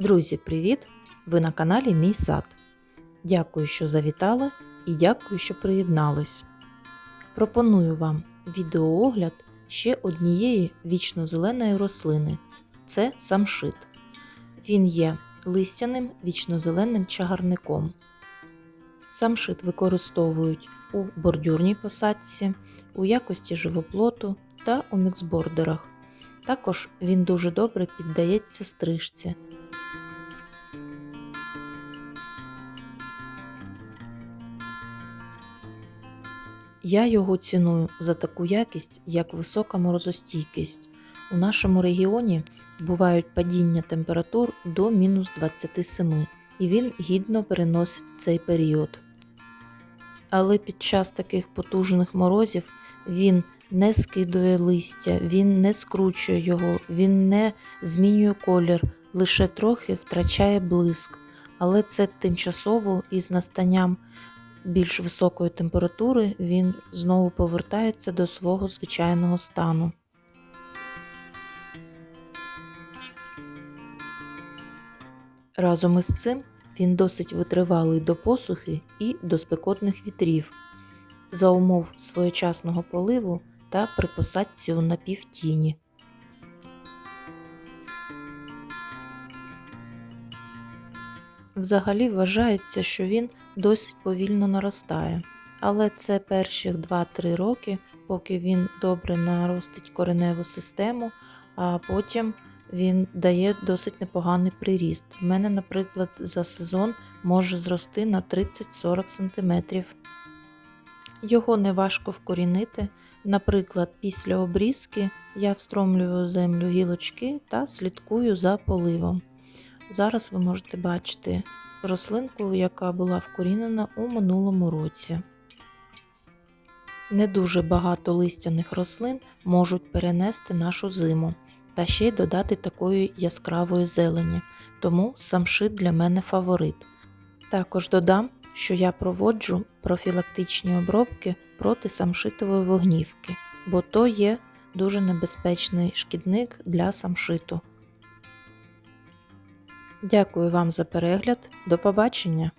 Друзі, привіт! Ви на каналі Мій сад. Дякую, що завітали і дякую, що приєднались. Пропоную вам відеоогляд ще однієї вічно-зеленої рослини це самшит. Він є листяним вічно-зеленим чагарником. Самшит використовують у бордюрній посадці, у якості живоплоту та у міксбордерах. Також він дуже добре піддається стрижці. Я його ціную за таку якість, як висока морозостійкість. У нашому регіоні бувають падіння температур до мінус 27, і він гідно переносить цей період. Але під час таких потужних морозів він не скидує листя, він не скручує його, він не змінює колір, лише трохи втрачає блиск. Але це тимчасово і з настанням більш високої температури він знову повертається до свого звичайного стану. Разом із цим він досить витривалий до посухи і до спекотних вітрів, за умов своєчасного поливу та при посадці у напівтіні. Взагалі вважається, що він досить повільно наростає, але це перших 2-3 роки, поки він добре наростить кореневу систему, а потім він дає досить непоганий приріст. В мене, наприклад, за сезон може зрости на 30-40 см. Його не важко вкорінити. Наприклад, після обрізки я встромлюю в землю гілочки та слідкую за поливом. Зараз ви можете бачити рослинку, яка була вкорінена у минулому році. Не дуже багато листяних рослин можуть перенести нашу зиму та ще й додати такої яскравої зелені, тому самшит для мене фаворит. Також додам, що я проводжу профілактичні обробки проти самшитової вогнівки, бо то є дуже небезпечний шкідник для самшиту. Дякую вам за перегляд. До побачення!